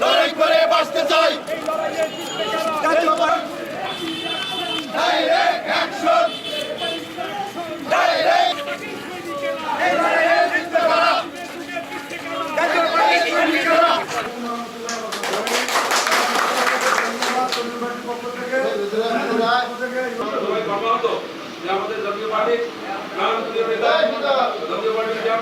লড়াই করে বাঁচতে চাই। ডাইরেক্ট আমাদের জাতীয় পার্টি জাতীয় চেয়ারম্যান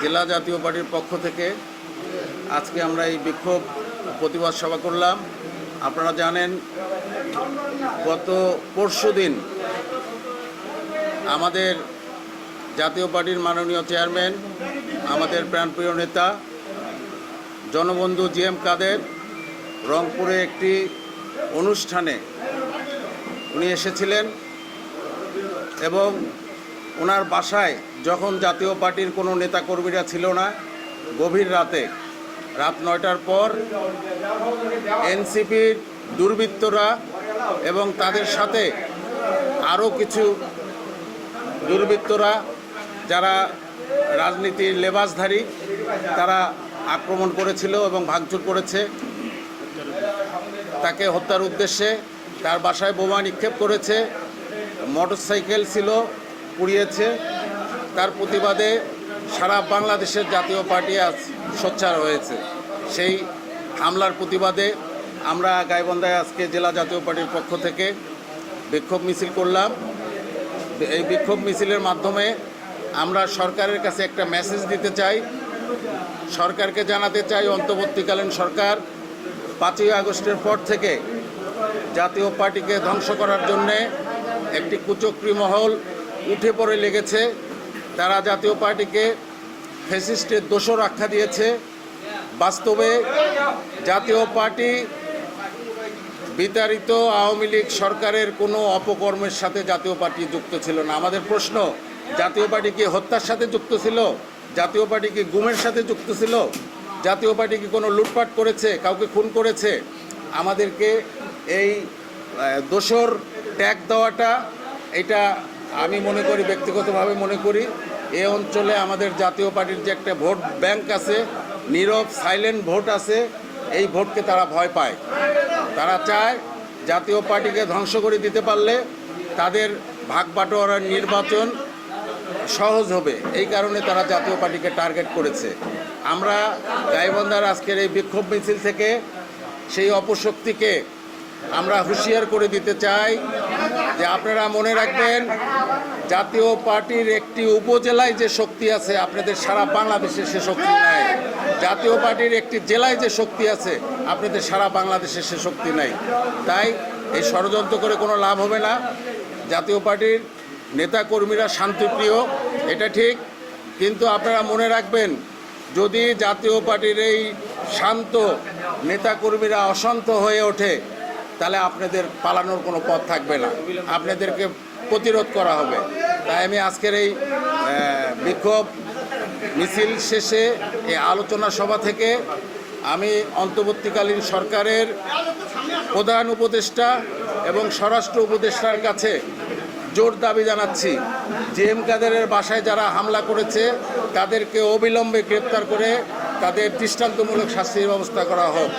জেলা জাতীয় পার্টির পক্ষ থেকে আজকে আমরা এই বিক্ষোভ প্রতিবাদ সভা করলাম। আপনারা জানেন, গত পরশু দিন আমাদের জাতীয় পার্টির মাননীয় চেয়ারম্যান, আমাদের প্রাণপ্রিয় নেতা, জনবন্ধু জি এম কাদের রংপুরে একটি অনুষ্ঠানে উনি এসেছিলেন এবং ওনার বাসায় যখন জাতীয় পার্টির কোনো নেতাকর্মীরা ছিল না, গভীর রাতে, রাত নয়টার পর, এনসিপির দুর্বৃত্তরা এবং তাদের সাথে আরও কিছু দুর্বৃত্তরা, যারা রাজনীতির লেবাসধারী, তারা আক্রমণ করেছিল এবং ভাঙচুর করেছে। তাকে হত্যার উদ্দেশ্যে তার বাসায় বোমা নিক্ষেপ করেছে, মোটরসাইকেল ছিল, পুড়িয়েছে। তার প্রতিবাদে সারা বাংলাদেশের জাতীয় পার্টি আজ সোচ্চার হয়েছে। সেই হামলার প্রতিবাদে আমরা গাইবন্ধায় আজকে জেলা জাতীয় পার্টির পক্ষ থেকে বিক্ষোভ মিছিল করলাম। এই বিক্ষোভ মিছিলের মাধ্যমে আমরা সরকারের কাছে একটা মেসেজ দিতে চাই। সরকারকে জানাতে চাই, অন্তর্বর্তীকালীন সরকার, পাঁচই আগস্টের পর থেকে জাতীয় পার্টিকে ধ্বংস করার জন্যে একটি কুচক্রী মহল উঠে পড়ে লেগেছে। তারা জাতীয় পার্টিকে ফেসিস্টের দোষর আখ্যা দিয়েছে। বাস্তবে জাতীয় পার্টি বিতাড়িত আওয়ামী লীগ সরকারের কোনো অপকর্মের সাথে জাতীয় পার্টি যুক্ত ছিল না। আমাদের প্রশ্ন, জাতীয় পার্টি কি হত্যার সাথে যুক্ত ছিল? জাতীয় পার্টি কি গুমের সাথে যুক্ত ছিল? জাতীয় পার্টি কি কোনো লুটপাট করেছে? কাউকে খুন করেছে? আমাদেরকে এই দোসর ট্যাগ দেওয়াটা, এটা আমি মনে করি, ব্যক্তিগতভাবে মনে করি, এ অঞ্চলে আমাদের জাতীয় পার্টির যে একটা ভোট ব্যাংক আছে, নীরব, সাইলেন্ট ভোট আছে, এই ভোটকে তারা ভয় পায়। তারা চায় জাতীয় পার্টিকে ধ্বংস করে দিতে পারলে তাদের ভাগ বাটোয়ারার নির্বাচন সহজ হবে। এই কারণে তারা জাতীয় পার্টিকে টার্গেট করেছে। আমরা গাইবন্ধার আজকের এই বিক্ষোভ মিছিল থেকে সেই অপশক্তিকে আমরা হুঁশিয়ার করে দিতে চাই যে আপনারা মনে রাখবেন, জাতীয় পার্টির একটি উপজেলায় যে শক্তি আছে, আপনাদের সারা বাংলাদেশে সে শক্তি নাই। জাতীয় পার্টির একটি জেলায় যে শক্তি আছে, আপনাদের সারা বাংলাদেশে সে শক্তি নাই। তাই এই ষড়যন্ত্র করে কোনো লাভ হবে না। জাতীয় পার্টির নেতাকর্মীরা শান্তিপ্রিয়, এটা ঠিক। কিন্তু আপনারা মনে রাখবেন, যদি জাতীয় পার্টির এই শান্ত নেতাকর্মীরা অশান্ত হয়ে ওঠে তাহলে আপনাদের পালানোর কোনো পথ থাকবে না। আপনাদেরকে প্রতিরোধ করা হবে। তাই আমি আজকের এই বিক্ষোভ মিছিল শেষে এই আলোচনা সভা থেকে আমি অন্তর্বর্তীকালীন সরকারের প্রধান উপদেষ্টা এবং স্বরাষ্ট্র উপদেষ্টার কাছে জোর দাবি জানাচ্ছি জে এম কাদেরের বাসায় যারা হামলা করেছে, তাদেরকে অবিলম্বে গ্রেপ্তার করে তাদের দৃষ্টান্তমূলক শাস্তির ব্যবস্থা করা হোক।